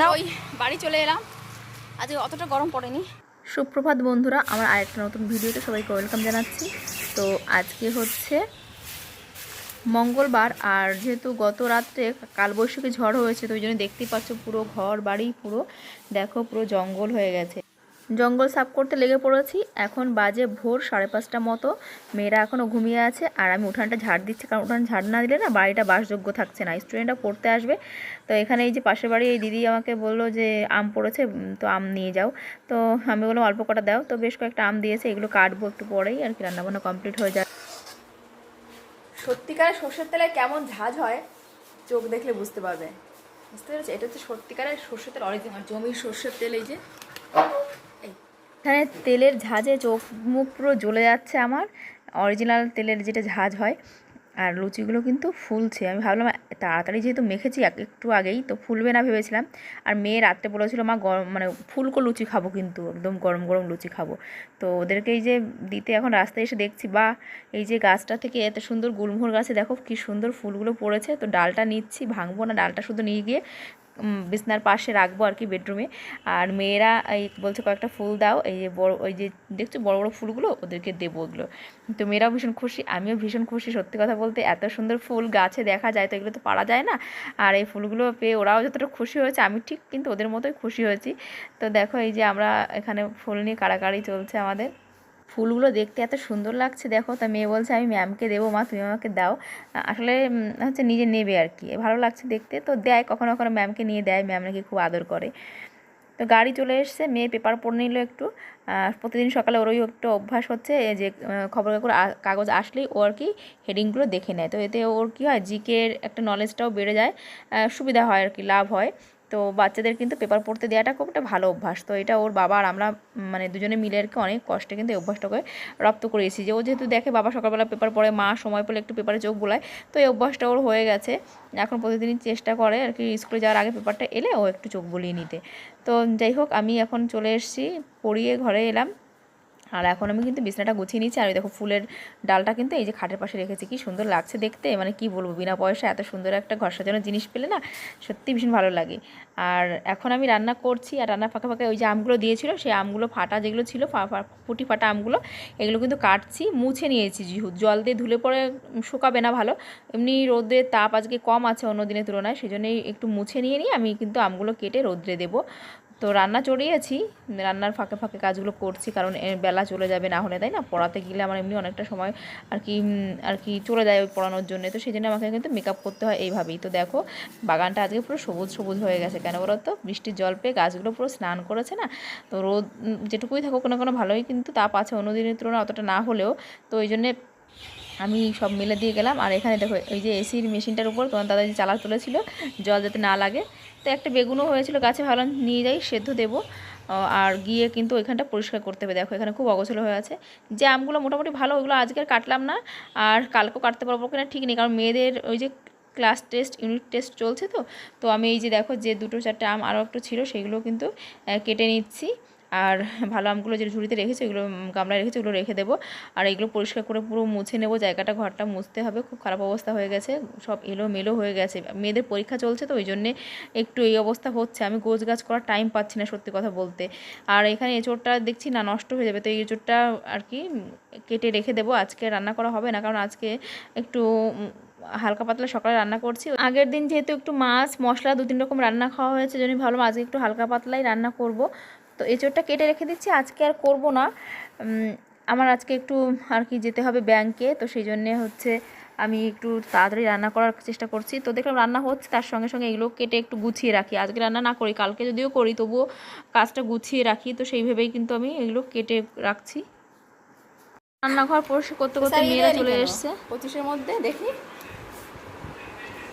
না ওই বাড়ি চলে এলাম। আজকে অতটা গরম পড়েনি। সুপ্রভাত বন্ধুরা আমার আরেকটা নতুন ভিডিওতে সবাইকে ওয়েলকাম জানাচ্ছি। তো আজকে হচ্ছে মঙ্গলবার আর যেহেতু গত রাত্রে কালবৈশাখী ঝড় হয়েছে তো ওই জন্য দেখতেই পাচ্ছ পুরো ঘর বাড়ি পুরো। দেখো পুরো জঙ্গল হয়ে গেছে। জঙ্গল সাফ করতে লেগে পড়েছি। এখন বাজে ভোর সাড়ে পাঁচটা মতো। মেয়েরা এখনও ঘুমিয়ে আছে আর আমি উঠানটা ঝাড় দিচ্ছি। কারণ উঠান ঝাড় না দিলে না বাড়িটা বাসযোগ্য থাকছে না। স্টুডেন্টরা পড়তে আসবে। তো এখানে এই যে পাশের বাড়ি, এই দিদি আমাকে বলল যে আম পড়েছে তো আম নিয়ে যাও। তো আমি বললাম, অল্প কটা দাও। তো বেশ কয়েকটা আম দিয়েছে। এগুলো কাটবো একটু পরেই। আর কি, রান্নাবান্না কমপ্লিট হয়ে যায় সত্যিকারের সর্ষের তেলে কেমন ঝাঁজ হয়, চোখ দেখলে বুঝতে পারবে। বুঝতে পেরেছি? এটা হচ্ছে সত্যিকারের সর্ষের তেল অরিজিনাল জমির সর্ষের তেল এই যে। এখানে তেলের ঝাঁজে চোখ মুখ পুরো জ্বলে যাচ্ছে আমার। অরিজিনাল তেলের যেটা ঝাঁজ হয়, আর লুচিগুলো কিন্তু ফুলছে। আমি ভাবলাম, তাড়াতাড়ি যেহেতু মেখেছি, এক- একটু আগেই, তো ফুলবে না ভেবেছিলাম। আর মেয়ে রাত্রে বলেছিল, মা গরম মানে ফুলকো লুচি খাব কিন্তু, একদম গরম গরম লুচি খাব। তো ওদেরকে এই যে দিতে এখন রাস্তায় এসে দেখছি বা এই যে গাছটা থেকে এত সুন্দর গুলমোহর গাছে দেখো কি সুন্দর ফুলগুলো পড়েছে। তো ডালটা নিচ্ছি, ভাঙবো না, ডালটা শুধু নিয়ে গিয়ে বিছনার পাশে রাখব আর কি বেডরুমে আর মেয়েরা এই বলছে কয়েকটা ফুল দাও, এই যে বড়, ওই যে দেখছ বড় বড় ফুলগুলো? ওদেরকে দেবো ওগুলো। তো মেয়েরাও ভীষণ খুশি, আমিও ভীষণ খুশি সত্যি কথা বলতে। এত সুন্দর ফুল গাছে দেখা যায় তো এগুলো তো পারা যায় না। আর এই ফুলগুলো পেয়ে ওরাও যতটা খুশি হয়েছে, আমি ঠিক কিন্তু ওদের মতোই খুশি হয়েছি। তো দেখো এই যে আমরা এখানে ফুল নিয়ে কাড়াকাড়ি চলছে আমাদের। ফুলগুলো দেখতে এত সুন্দর লাগছে, দেখো। তা মেয়ে বলছে, আমি ম্যামকে দেবো মা, তুমি আমাকে দাও। আসলে হচ্ছে নিজে নেবে আর কি। ভালো লাগছে দেখতে। তো দেয়, কখনো কখনো ম্যামকে নিয়ে দেয় ম্যাম নাকি খুব আদর করে। তো গাড়ি চলে এসছে মেয়ে পেপার পড়ে নিল একটু। প্রতিদিন সকালে ওরই একটু অভ্যাস হচ্ছে যে খবর কাগজ কাগজ আসলেই ও আর কি হেডিংগুলো দেখে নেয়। তো এতে ওর কী হয়, জিকের একটা নলেজটাও বেড়ে যায় সুবিধা হয় আর কি, লাভ হয়। তো বাচ্চাদের কিন্তু পেপার পড়তে দেওয়াটা খুব একটা ভালো অভ্যাস। তো এটা ওর বাবা আর আমরা মানে দুজনে মিলে আর কি অনেক কষ্টে কিন্তু এই অভ্যাসটাকে রপ্ত করেছি যে ও যেহেতু দেখে বাবা সকালবেলা পেপার পড়ে, মা সময় পেলে একটু পেপারে চোখ বোলায়, তো এই অভ্যাসটা ওর হয়ে গেছে। এখন প্রতিদিনই চেষ্টা করে আর কি স্কুলে যাওয়ার আগে পেপারটা এলে ও একটু চোখ বুলিয়ে নিতে। তো যাই হোক, আমি এখন চলে এসেছি, পড়িয়ে ঘরে এলাম। আর এখন আমি কিন্তু বিছনাটা গুছিয়ে নিচ্ছি আর দেখো ফুলের ডালটা কিন্তু এই যে খাটের পাশে রেখেছি। কি সুন্দর লাগছে দেখতে মানে কি বলব, বিনা পয়সা এত সুন্দর একটা ঘর সাজানোর জিনিস পেলে না সত্যি ভীষণ ভালো লাগে। আর এখন আমি রান্না করছি, আর রান্নার ফাঁকে ফাঁকে ওই যে আমগুলো দিয়েছিল, সেই আমগুলো ফাটা যেগুলো ছিল ফুটি ফাটা আমগুলো, এগুলো কিন্তু কাটছি, মুছে নিয়েছি জল দিয়ে ধুলে পরে শুকাবে না ভালো, এমনি রোদের তাপ আজকে কম আছে অন্য দিনের তুলনায় সেই জন্যই একটু মুছে নিয়ে নিয়ে আমি কিন্তু আমগুলো কেটে রোদ্রে দেবো। তো রান্না চড়িয়েছি, রান্নার ফাঁকে ফাঁকে কাজগুলো করছি, কারণ বেলা চলে যাবে না হলে, তাই না? পড়াতে গেলে আমার এমনি অনেকটা সময় আর কি আর কি চলে যায় ওই পড়ানোর জন্য। তো সেই জন্য আমাকে কিন্তু মেকআপ করতে হয় এইভাবেই। তো দেখো, বাগানটা আজকে পুরো সবুজ সবুজ হয়ে গেছে। কেন বলো তো? বৃষ্টির জল পেয়ে গাছগুলো পুরো স্নান করেছে না? তো রোদ যেটুকুই থাকুক কোনো কোনো, ভালোই কিন্তু তাপ আছে। অন্য দিনের তুলনায় অতটা না হলেও, তো ওই জন্যে আমি সব মিলে দিয়ে গেলাম। আর এখানে দেখো, ওই যে এসির মেশিনটার উপর তোমার দাদা যে চালা তুলেছিল, জল যাতে না লাগে। তো একটা বেগুনও হয়েছিল, গাছে ভালো নিয়ে যাই, সেদ্ধ দেবো। আর গিয়ে কিন্তু ওইখানটা পরিষ্কার করতে হবে। দেখো, এখানে খুব অগোছলো হয়ে আছে। যে আমগুলো মোটামুটি ভালো ওইগুলো আজকে কাটলাম না। আর কালকেও কাটতে পারব কিনা ঠিক নেই, কারণ মেয়েদের ওই যে ক্লাস টেস্ট, ইউনিট টেস্ট চলছে তো। তো আমি এই যে দেখো, যে দুটো চারটে আম আরও একটু ছিল, সেগুলো কিন্তু কেটে নিচ্ছি। আর ভালো আমগুলো যে ঝুড়িতে রেখেছি উম, গামলায় রেখেছি ওগুলো রেখে দেবো। আর এগুলো পরিষ্কার করে পুরো মুছে নেব জায়গাটা ঘরটা মুছতে হবে। খুব খারাপ অবস্থা হয়ে গেছে সব এলো মেলো হয়ে গেছে। মেয়েদের পরীক্ষা চলছে তো ওই জন্যে একটু এই অবস্থা হচ্ছে। আমি গোছ গাছ করার টাইম পাচ্ছি না সত্যি কথা বলতে। আর এখানে এঁচোড়টা দেখছি না নষ্ট হয়ে যাবে। তো এই এঁচোড়টা আর কি কেটে রেখে দেবো। আজকে রান্না করা হবে না কারণ আজকে একটু হালকা পাতলা সকালে রান্না করছি। আগের দিন যেহেতু একটু মাছ মশলা দু তিন রকম রান্না খাওয়া হয়েছে জন্য ভাবলাম আজকে একটু হালকা পাতলাই রান্না করব। তো এঁচোড়টা কেটে রেখে দিচ্ছি। আজকে আর করব না। আমার আজকে একটু আর কি যেতে হবে ব্যাংকে তো সেই জন্যে হচ্ছে আমি একটু তাড়াতাড়ি রান্না করার চেষ্টা করছি। তো দেখলাম রান্না হচ্ছে তার সঙ্গে সঙ্গে এগুলো কেটে একটু গুছিয়ে রাখি। আজকে রান্না না করি কালকে যদিও করি তবুও কাজটা গুছিয়ে রাখি। তো সেই ভেবেই কিন্তু আমি এগুলো কেটে রাখছি। রান্নাঘর পরিষ্কার করতে করতে মেয়েরা চলে? এসছে। পঁচিশের মধ্যে দেখি।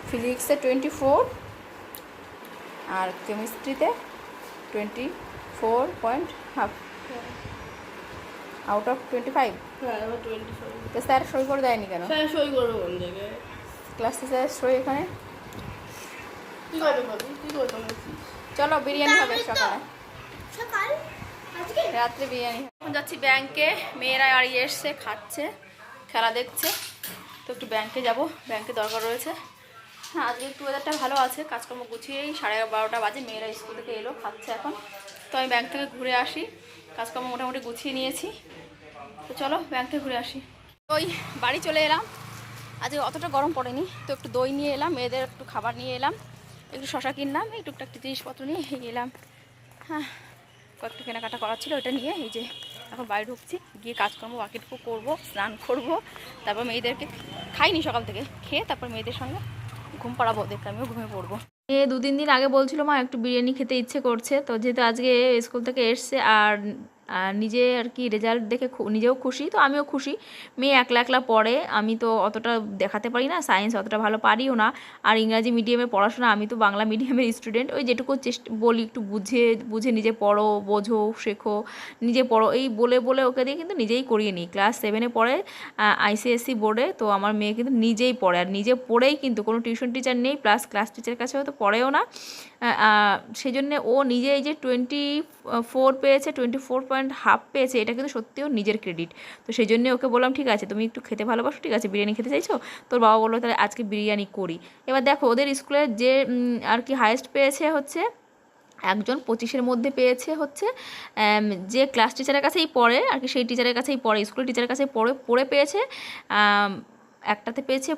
ফিজিক্সে টোয়েন্টি ফোর আর কেমিস্ট্রিতে twenty four point half out of twenty five হ্যাঁ তো স্যার সই করে দেয়নি কেন? হ্যাঁ সই করব কোন জায়গায়? ক্লাস স্যার সই এখানে? চলো বিরিয়ানি হবে সকালে। রাত্রে বিরিয়ানি এখন যাচ্ছি ব্যাংকে মেয়েরা আর এসছে খাচ্ছে খেলা দেখছে। তো একটু ব্যাংকে যাব। ব্যাংকে দরকার রয়েছে। হ্যাঁ আজকে একটু ওয়েদারটা ভালো আছে। কাজকর্ম গুছিয়েই সাড়ে বারোটা বাজে। মেয়েরা স্কুল থেকে এলো খাচ্ছে এখন। তো আমি ব্যাংক থেকে ঘুরে আসি। কাজকর্ম মোটামুটি গুছিয়ে নিয়েছি। তো চলো ব্যাংক থেকে ঘুরে আসি। ওই বাড়ি চলে এলাম। আজকে অতটা গরম পড়েনি, তো একটু দই নিয়ে এলাম, মেয়েদের একটু খাবার নিয়ে এলাম, একটু শশা কিনলাম একটু একটা জিনিসপত্র নিয়ে এই এলাম। হ্যাঁ কয়েকটা কেনাকাটা করার ছিল ওটা নিয়ে, এই যে এখন বাড়ি ঢুকছি, গিয়ে কাজকর্ম বাকিটুকু করব, স্নান করব, তারপর মেয়েদেরকে খাইনি সকাল থেকে, খেয়ে তারপর মেয়েদের সঙ্গে ঘুম পাড়াবো, ওদেরকে আমিও ঘুমিয়ে পড়ব। এ দু তিন দিন আগে বলছিল মা একটু বিরিয়ানি খেতে ইচ্ছে করছে, তো যেহেতু আজকে স্কুল থেকে এসছে আর আর নিজে আর কি রেজাল্ট দেখে নিজেও খুশি, তো আমিও খুশি। মেয়ে একলা একলা পড়ে, আমি তো অতটা দেখাতে পারি না সায়েন্স অতটা ভালো পারিও না। আর ইংরাজি মিডিয়ামে পড়াশোনা, আমি তো বাংলা মিডিয়ামের স্টুডেন্ট ওই যেটুকু চেষ্টা বলি, একটু বুঝে বুঝে নিজে পড়ো, বোঝো, শেখো, নিজে পড়ো, এই বলে বলে ওকে দিয়ে কিন্তু নিজেই করিয়ে নিই। ক্লাস সেভেনে পড়ে আইসিএসসি বোর্ডে তো আমার মেয়ে কিন্তু নিজেই পড়ে। আর নিজে পড়েই কিন্তু কোনো টিউশন টিচার নেই প্লাস ক্লাস টিচারের কাছে হয়তো পড়েও না। সেই জন্যে ও নিজে এই যে টোয়েন্টি ফোর পেয়েছে টোয়েন্টি ফোর পয়েন্ট হাফ পেয়েছে, এটা কিন্তু সত্যিও নিজের ক্রেডিট তো সেই জন্যে ওকে বললাম, ঠিক আছে, তুমি একটু খেতে ভালোবাসো, ঠিক আছে, বিরিয়ানি খেতে চাইছো? তোর বাবা বলল, তাহলে আজকে বিরিয়ানি করি। এবার দেখো, ওদের স্কুলের যে আর কি হায়েস্ট পেয়েছে হচ্ছে, একজন পঁচিশের মধ্যে পেয়েছে হচ্ছে যে ক্লাস টিচারের কাছেই পড়ে, আর কি সেই টিচারের কাছেই পড়ে স্কুল টিচারের কাছেই পড়ে পড়ে পেয়েছে একটাতে পেয়েছে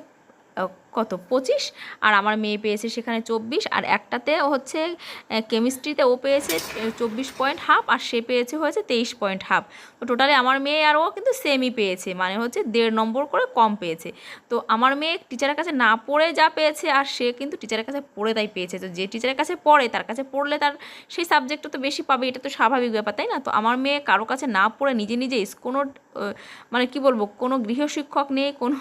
কত? পঁচিশ। আর আমার মেয়ে পেয়েছে সেখানে চব্বিশ। আর একটাতে হচ্ছে কেমিস্ট্রিতে ও পেয়েছে চব্বিশ পয়েন্ট হাফ আর সে পেয়েছে হয়েছে তেইশ পয়েন্ট হাফ তো টোটালি আমার মেয়ে আর ও কিন্তু সেমই পেয়েছে। মানে হচ্ছে দেড় নম্বর করে কম পেয়েছে। তো আমার মেয়ে টিচারের কাছে না পড়ে যা পেয়েছে, আর সে কিন্তু টিচারের কাছে পড়ে তাই পেয়েছে। তো যে টিচারের কাছে পড়ে, তার কাছে পড়লে তার সেই সাবজেক্টটা তো বেশি পাবে, এটা তো স্বাভাবিক ব্যাপার, তাই না? তো আমার মেয়ে কারও কাছে না পড়ে নিজে নিজে কোনো মানে কি বলব, কোনো গৃহশিক্ষক নেই, কোনো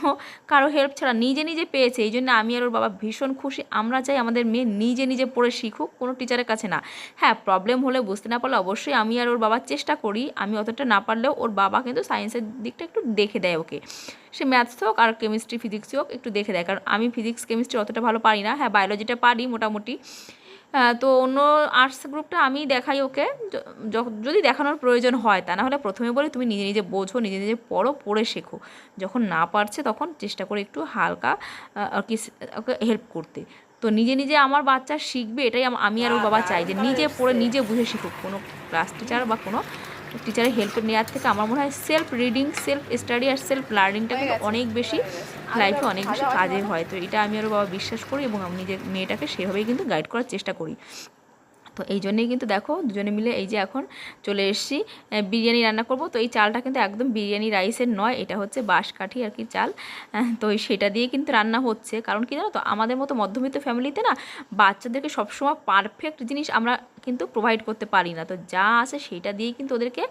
কারও হেল্প ছাড়া নিজে নিজে পেয়েছে। এই জন্য আমি আর ওর বাবা ভীষণ খুশি। আমরা চাই আমাদের মেয়ে নিজে নিজে পড়ে শিখুক, কোনো টিচারের কাছে না। হ্যাঁ প্রবলেম হলে বুঝতে না পারলে অবশ্যই আমি আর ওর বাবার চেষ্টা করি। আমি অতটা না পারলেও ওর বাবা কিন্তু সায়েন্সের দিকটা একটু দেখে দেয় ওকে। সে ম্যাথস হোক আর কেমিস্ট্রি ফিজিক্স হোক একটু দেখে দেয়। কারণ আমি ফিজিক্স কেমিস্ট্রি অতটা ভালো পারি না। হ্যাঁ বায়োলজিটা পারি মোটামুটি। তো অন্য আর্টস গ্রুপটা আমি দেখাই ওকে। যদি দেখানোর প্রয়োজন হয় তা না হলে প্রথমে বলি তুমি নিজে নিজে বোঝো নিজে নিজে পড়ো পড়ে শেখো। যখন না পারছে তখন চেষ্টা করে একটু হালকা আর কি ওকে হেল্প করতে। তো নিজে নিজে আমার বাচ্চা শিখবে এটাই আমি আর ওর বাবা চাই যে নিজে পড়ে নিজে বুঝে শিখুক। কোনো ক্লাস টিচার বা কোনো টিচারের হেল্প নেওয়ার থেকে আমার মনে হয় সেলফ রিডিং সেলফ স্টাডি আর সেলফ লার্নিংটা কিন্তু অনেক বেশি লাইফে অনেক বেশি কাজের হয়। তো এটা আমি আরও বাবা বিশ্বাস করি এবং আমি নিজের মেয়েটাকে সেভাবেই কিন্তু গাইড করার চেষ্টা করি। তো এই জন্যেই কিন্তু দেখো দুজনে মিলে এই যে এখন চলে এসেছি বিরিয়ানি রান্না করব। তো এই চালটা কিন্তু একদম বিরিয়ানি রাইসের নয়, এটা হচ্ছে বাঁশকাঠি আর কি চাল। তো সেটা দিয়ে কিন্তু রান্না হচ্ছে। কারণ কি জানো তো? আমাদের মতো মধ্যবিত্ত ফ্যামিলিতে না বাচ্চাদেরকে সবসময় পারফেক্ট জিনিস আমরা কিন্তু প্রোভাইড করতে পারি না। তো যা আছে সেটা দিয়েই কিন্তু ওদেরকে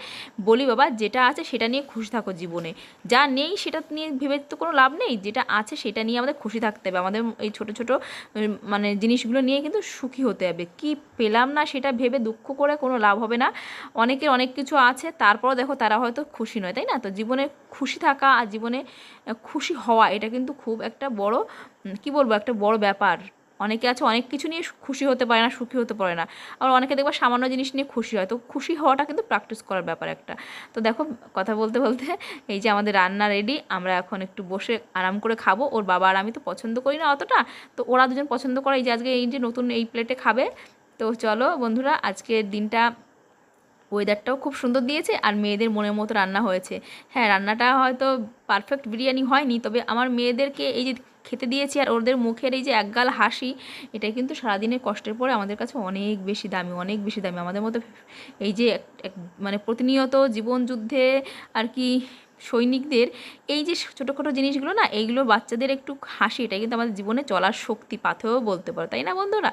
বলি, বাবা, যেটা আছে সেটা নিয়ে খুশি থাকো জীবনে। যা নেই সেটা নিয়ে ভেবে তো কোনো লাভ নেই। যেটা আছে সেটা নিয়ে আমাদের খুশি থাকতে হবে। আমাদের এই ছোট ছোট মানে জিনিসগুলো নিয়ে কিন্তু সুখী হতে হবে। কি পেলাম না সেটা ভেবে দুঃখ করে কোনো লাভ হবে না। অনেকের অনেক কিছু আছে, তারপরও দেখো তারা হয়তো খুশি নয়, তাই না? তো জীবনে খুশি থাকা আর জীবনে খুশি হওয়া এটা কিন্তু খুব একটা বড় কি বলব? একটা বড় ব্যাপার। অনেকে আছে, অনেক কিছু নিয়ে খুশি হতে পারে না, সুখী হতে পারে না। আবার অনেকে দেখবা সামান্য জিনিস নিয়ে খুশি হয়। তো খুশি হওয়াটা কিন্তু প্র্যাকটিস করার ব্যাপার একটা। তো দেখো, কথা বলতে বলতে এই যে আমাদের রান্না রেডি আমরা এখন একটু বসে আরাম করে খাব। ওর বাবা আর আমি তো পছন্দ করি না অতটা। তো ওরা দুজন পছন্দ করে এই যে আজকে এই যে নতুন এই প্লেটে খাবে। তো চলো বন্ধুরা, আজকের দিনটা ওয়েদারটাও খুব সুন্দর দিয়েছে আর মেয়েদের মনের মতো রান্না হয়েছে। হ্যাঁ রান্নাটা হয়তো পারফেক্ট বিরিয়ানি হয়নি, তবে আমার মেয়েদেরকে এই যে খেতে দিয়েছি আর ওদের মুখের এই যে একগাল হাসি এটাই কিন্তু সারাদিনের কষ্টের পরে আমাদের কাছে অনেক বেশি দামি, অনেক বেশি দামি। আমাদের মতো এই যে মানে প্রতিনিয়ত জীবন যুদ্ধে আর কি সৈনিকদের, এই যে ছোটোখাটো জিনিসগুলো না, এইগুলো বাচ্চাদের একটু হাসি এটাই কিন্তু আমাদের জীবনে চলার শক্তি পাথেও বলতে পারো, তাই না বন্ধুরা?